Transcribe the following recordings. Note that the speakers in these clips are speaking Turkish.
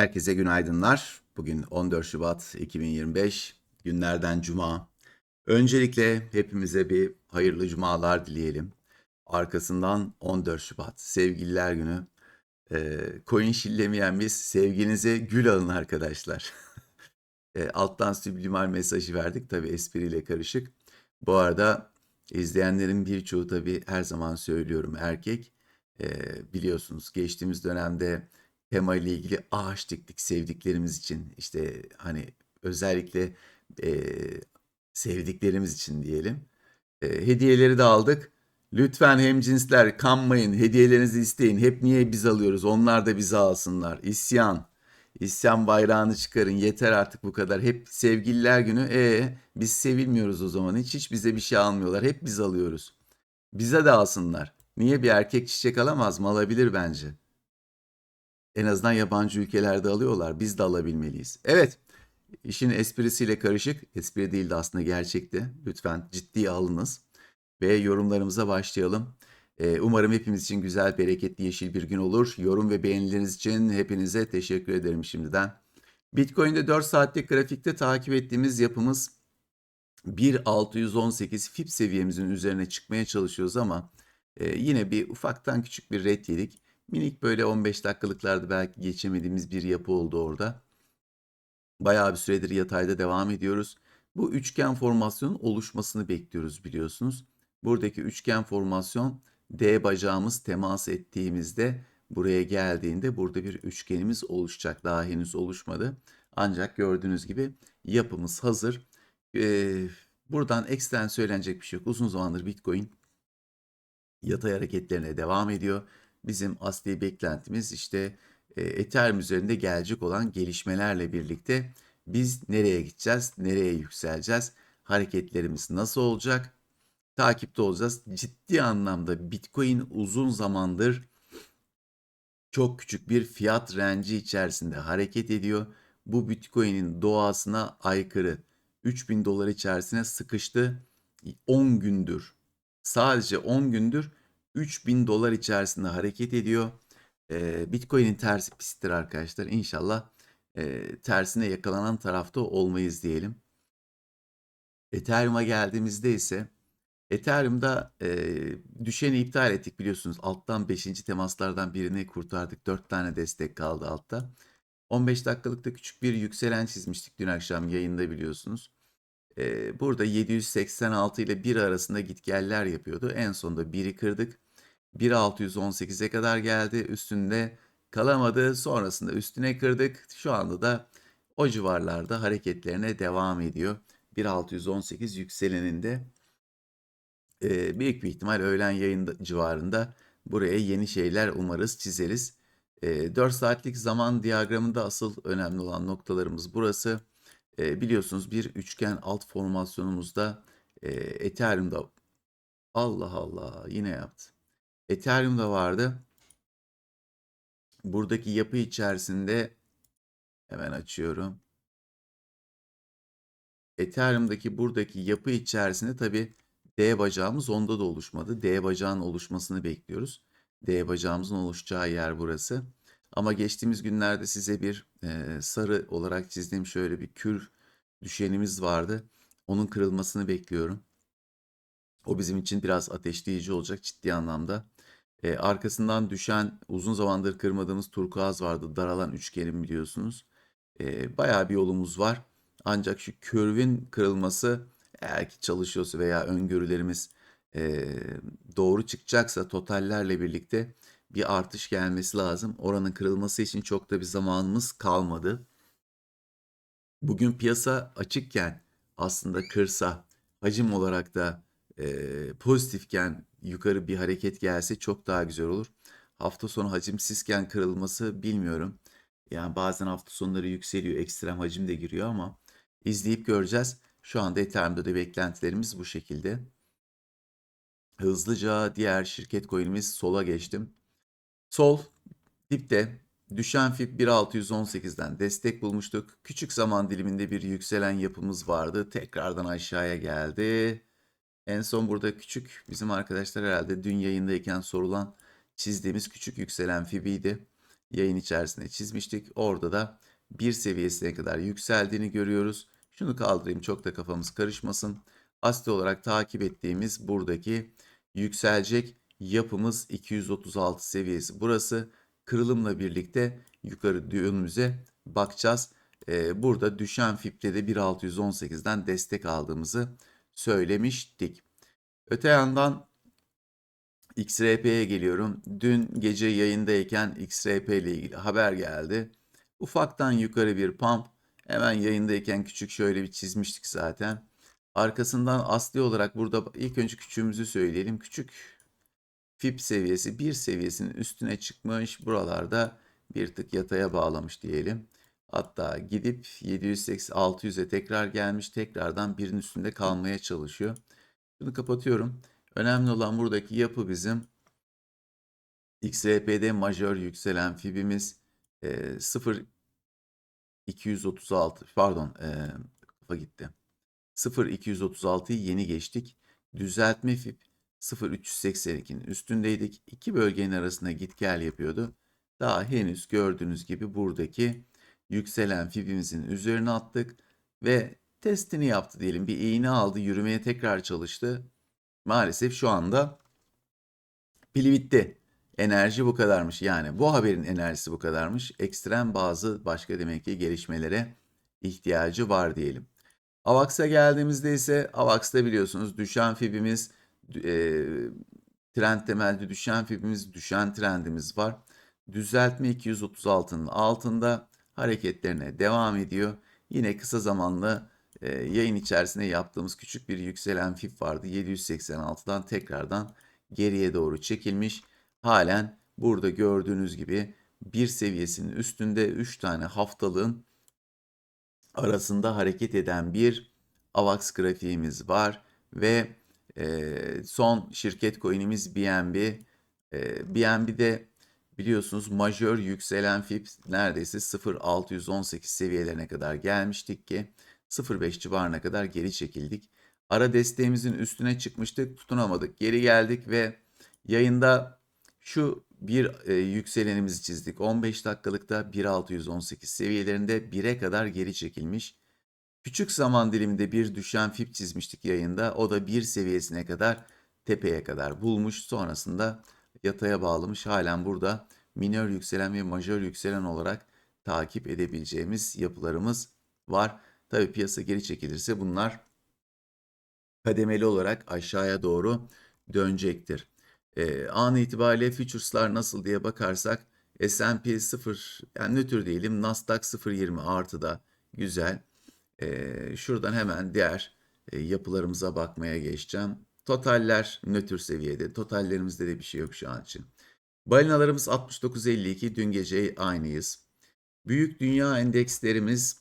Herkese günaydınlar. Bugün 14 Şubat 2025 günlerden cuma. Öncelikle hepimize bir hayırlı cumalar dileyelim. Arkasından 14 Şubat Sevgililer Günü. Ee, coin şillemeyen biz sevginize gül alın arkadaşlar. E, alttan sublimal mesajı verdik tabi espriyle karışık. Bu arada izleyenlerin birçoğu tabi her zaman söylüyorum erkek. E, biliyorsunuz geçtiğimiz dönemde tema ile ilgili ağaç diktik sevdiklerimiz için. İşte hani özellikle e, sevdiklerimiz için diyelim. E, hediyeleri de aldık. Lütfen hemcinsler kanmayın, hediyelerinizi isteyin. Hep niye biz alıyoruz? Onlar da bizi alsınlar. İsyan. İsyan bayrağını çıkarın. Yeter artık bu kadar. Hep sevgililer günü. E biz sevilmiyoruz o zaman. Hiç hiç bize bir şey almıyorlar. Hep biz alıyoruz. Bize de alsınlar. Niye bir erkek çiçek alamaz mı? Alabilir bence. En azından yabancı ülkelerde alıyorlar. Biz de alabilmeliyiz. Evet. işin esprisiyle karışık. Espri değil de aslında gerçekti. Lütfen ciddiye alınız. Ve yorumlarımıza başlayalım. Ee, Umarım hepimiz için güzel, bereketli, yeşil bir gün olur. Yorum ve beğenileriniz için hepinize teşekkür ederim şimdiden. Bitcoin'de 4 saatlik grafikte takip ettiğimiz yapımız 1.618 FIB seviyemizin üzerine çıkmaya çalışıyoruz ama e, yine bir ufaktan küçük bir red yedik. Minik böyle 15 dakikalıklarda belki geçemediğimiz bir yapı oldu orada. Bayağı bir süredir yatayda devam ediyoruz. Bu üçgen formasyonun oluşmasını bekliyoruz biliyorsunuz. Buradaki üçgen formasyon D bacağımız temas ettiğimizde buraya geldiğinde burada bir üçgenimiz oluşacak. Daha henüz oluşmadı. Ancak gördüğünüz gibi yapımız hazır. Ee, buradan eksten söylenecek bir şey yok. Uzun zamandır Bitcoin yatay hareketlerine devam ediyor. Bizim asli beklentimiz işte e, Ethereum üzerinde gelecek olan gelişmelerle birlikte biz nereye gideceğiz, nereye yükseleceğiz, hareketlerimiz nasıl olacak, takipte olacağız. Ciddi anlamda Bitcoin uzun zamandır çok küçük bir fiyat renci içerisinde hareket ediyor. Bu Bitcoin'in doğasına aykırı. 3000 dolar içerisine sıkıştı. 10 gündür. Sadece 10 gündür 3000 dolar içerisinde hareket ediyor. Ee, Bitcoin'in tersi pistir arkadaşlar. İnşallah e, tersine yakalanan tarafta olmayız diyelim. Ethereum'a geldiğimizde ise Ethereum'da e, düşeni iptal ettik biliyorsunuz. Alttan 5. temaslardan birini kurtardık. 4 tane destek kaldı altta. 15 dakikalıkta küçük bir yükselen çizmiştik dün akşam yayında biliyorsunuz. E, burada 786 ile 1 arasında gitgeller yapıyordu. En sonunda 1'i kırdık. 1.618'e kadar geldi. Üstünde kalamadı. Sonrasında üstüne kırdık. Şu anda da o civarlarda hareketlerine devam ediyor. 1.618 yükseleninde e, büyük bir ihtimal öğlen yayın civarında buraya yeni şeyler umarız çizeriz. E, 4 saatlik zaman diyagramında asıl önemli olan noktalarımız burası. E, biliyorsunuz bir üçgen alt formasyonumuzda e, Ethereum'da Allah Allah yine yaptı. Ethereum'da vardı. Buradaki yapı içerisinde hemen açıyorum. Ethereum'daki buradaki yapı içerisinde tabi D bacağımız onda da oluşmadı. D bacağın oluşmasını bekliyoruz. D bacağımızın oluşacağı yer burası. Ama geçtiğimiz günlerde size bir e, sarı olarak çizdiğim şöyle bir kür düşenimiz vardı. Onun kırılmasını bekliyorum. O bizim için biraz ateşleyici olacak ciddi anlamda. E, arkasından düşen uzun zamandır kırmadığımız turkuaz vardı. Daralan üçgenim biliyorsunuz. E, bayağı bir yolumuz var. Ancak şu körvün kırılması eğer ki çalışıyorsa veya öngörülerimiz e, doğru çıkacaksa totallerle birlikte bir artış gelmesi lazım. Oranın kırılması için çok da bir zamanımız kalmadı. Bugün piyasa açıkken aslında kırsa hacim olarak da e, pozitifken yukarı bir hareket gelse çok daha güzel olur. Hafta sonu hacimsizken kırılması bilmiyorum. Yani bazen hafta sonları yükseliyor, ekstrem hacim de giriyor ama izleyip göreceğiz. Şu anda Ethereum'da da beklentilerimiz bu şekilde. Hızlıca diğer şirket coin'imiz sola geçtim. Sol dipte düşen fib 1.618'den destek bulmuştuk. Küçük zaman diliminde bir yükselen yapımız vardı. Tekrardan aşağıya geldi. En son burada küçük bizim arkadaşlar herhalde dün yayındayken sorulan çizdiğimiz küçük yükselen fibiydi. yayın içerisinde çizmiştik. Orada da bir seviyesine kadar yükseldiğini görüyoruz. Şunu kaldırayım çok da kafamız karışmasın. Asli olarak takip ettiğimiz buradaki yükselecek yapımız 236 seviyesi. Burası kırılımla birlikte yukarı yönümüze bakacağız. Ee, burada düşen FIB'de de 1618'den destek aldığımızı söylemiştik. Öte yandan XRP'ye geliyorum. Dün gece yayındayken XRP ile ilgili haber geldi. Ufaktan yukarı bir pump. Hemen yayındayken küçük şöyle bir çizmiştik zaten. Arkasından asli olarak burada ilk önce küçüğümüzü söyleyelim. Küçük FIB seviyesi 1 seviyesinin üstüne çıkmış. Buralarda bir tık yataya bağlamış diyelim. Hatta gidip 780 600'e tekrar gelmiş. Tekrardan birinin üstünde kalmaya çalışıyor. Bunu kapatıyorum. Önemli olan buradaki yapı bizim XRP'de majör yükselen fibimiz e, 0 236 pardon e, kafa gitti. 0 236'yı yeni geçtik. Düzeltme fib 0 382'nin üstündeydik. İki bölgenin arasında git gel yapıyordu. Daha henüz gördüğünüz gibi buradaki yükselen fibimizin üzerine attık ve testini yaptı diyelim. Bir iğne aldı, yürümeye tekrar çalıştı. Maalesef şu anda pili bitti. Enerji bu kadarmış. Yani bu haberin enerjisi bu kadarmış. Ekstrem bazı başka demek ki gelişmelere ihtiyacı var diyelim. AVAX'a geldiğimizde ise AVAX'ta biliyorsunuz düşen fibimiz e, trend temelli düşen fibimiz düşen trendimiz var. Düzeltme 236'nın altında hareketlerine devam ediyor. Yine kısa zamanlı e, yayın içerisinde yaptığımız küçük bir yükselen fib vardı. 786'dan tekrardan geriye doğru çekilmiş. Halen burada gördüğünüz gibi bir seviyesinin üstünde 3 tane haftalığın arasında hareket eden bir AVAX grafiğimiz var ve e, son şirket coin'imiz BNB. E, BNB'de biliyorsunuz majör yükselen fib neredeyse 0.618 seviyelerine kadar gelmiştik ki 0.5 civarına kadar geri çekildik. Ara desteğimizin üstüne çıkmıştık, tutunamadık. Geri geldik ve yayında şu bir e, yükselenimizi çizdik. 15 dakikalıkta 1.618 seviyelerinde 1'e kadar geri çekilmiş. Küçük zaman diliminde bir düşen fib çizmiştik yayında. O da 1 seviyesine kadar tepeye kadar bulmuş. Sonrasında yataya bağlamış. Halen burada minör yükselen ve majör yükselen olarak takip edebileceğimiz yapılarımız var. Tabi piyasa geri çekilirse bunlar kademeli olarak aşağıya doğru dönecektir. E, an itibariyle futures'lar nasıl diye bakarsak S&P 0 yani nötr diyelim Nasdaq 0.20 artıda güzel. E, şuradan hemen diğer e, yapılarımıza bakmaya geçeceğim. Totaller nötr seviyede. Totallerimizde de bir şey yok şu an için. Balinalarımız 69.52. Dün gece aynıyız. Büyük dünya endekslerimiz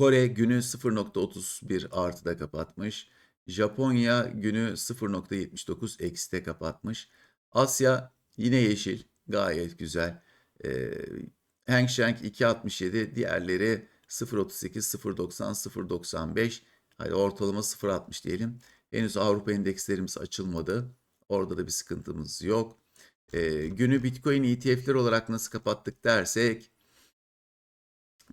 Kore günü 0.31 artıda kapatmış. Japonya günü 0.79 ekside kapatmış. Asya yine yeşil. Gayet güzel. Ee, Hang Seng 2.67. Diğerleri 0.38, 0.90, 0.95. Hadi ortalama 0.60 diyelim. Henüz Avrupa endekslerimiz açılmadı. Orada da bir sıkıntımız yok. Ee, günü Bitcoin ETF'ler olarak nasıl kapattık dersek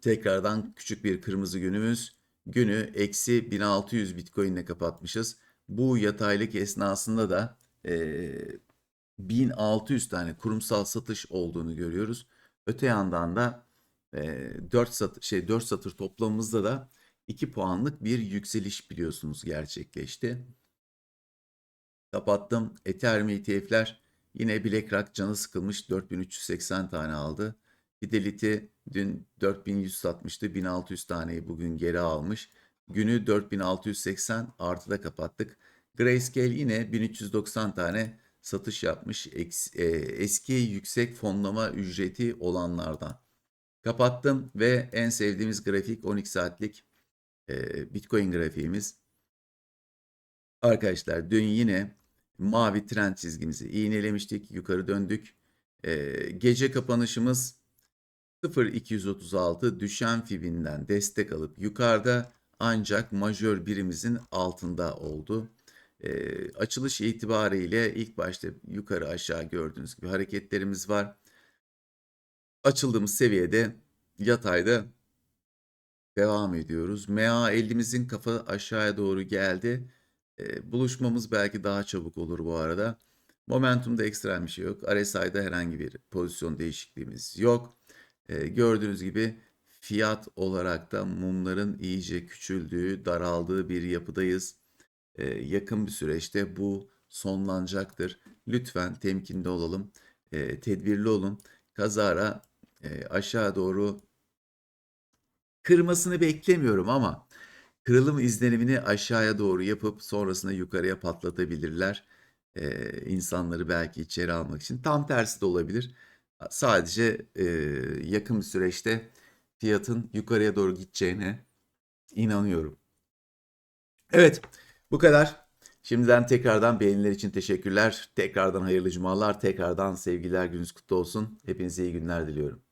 tekrardan küçük bir kırmızı günümüz. Günü eksi 1600 Bitcoin ile kapatmışız. Bu yataylık esnasında da e, 1600 tane kurumsal satış olduğunu görüyoruz. Öte yandan da e, 4 satır, şey 4 satır toplamımızda da 2 puanlık bir yükseliş biliyorsunuz gerçekleşti. Kapattım. Ethereum ETF'ler yine BlackRock canı sıkılmış 4380 tane aldı. Fidelity dün 4100 satmıştı. 1600 taneyi bugün geri almış. Günü 4680 artıda kapattık. Grayscale yine 1390 tane satış yapmış. Eski yüksek fonlama ücreti olanlardan. Kapattım ve en sevdiğimiz grafik 12 saatlik e, Bitcoin grafiğimiz. Arkadaşlar dün yine mavi trend çizgimizi iğnelemiştik. Yukarı döndük. E, gece kapanışımız 0.236 düşen fibinden destek alıp yukarıda ancak majör birimizin altında oldu. E, açılış itibariyle ilk başta yukarı aşağı gördüğünüz gibi hareketlerimiz var. Açıldığımız seviyede yatayda devam ediyoruz. MA 50'mizin kafa aşağıya doğru geldi. E, buluşmamız belki daha çabuk olur bu arada. Momentumda ekstrem bir şey yok. RSI'da herhangi bir pozisyon değişikliğimiz yok. E, gördüğünüz gibi fiyat olarak da mumların iyice küçüldüğü, daraldığı bir yapıdayız. E, yakın bir süreçte bu sonlanacaktır. Lütfen temkinli olalım, e, tedbirli olun. Kazara e, aşağı doğru kırmasını beklemiyorum ama kırılım izlenimini aşağıya doğru yapıp sonrasında yukarıya patlatabilirler. Ee, insanları belki içeri almak için. Tam tersi de olabilir. Sadece e, yakın bir süreçte fiyatın yukarıya doğru gideceğine inanıyorum. Evet, bu kadar. Şimdiden tekrardan beğeniler için teşekkürler. Tekrardan hayırlı cumalar, tekrardan sevgiler, gününüz kutlu olsun. Hepinize iyi günler diliyorum.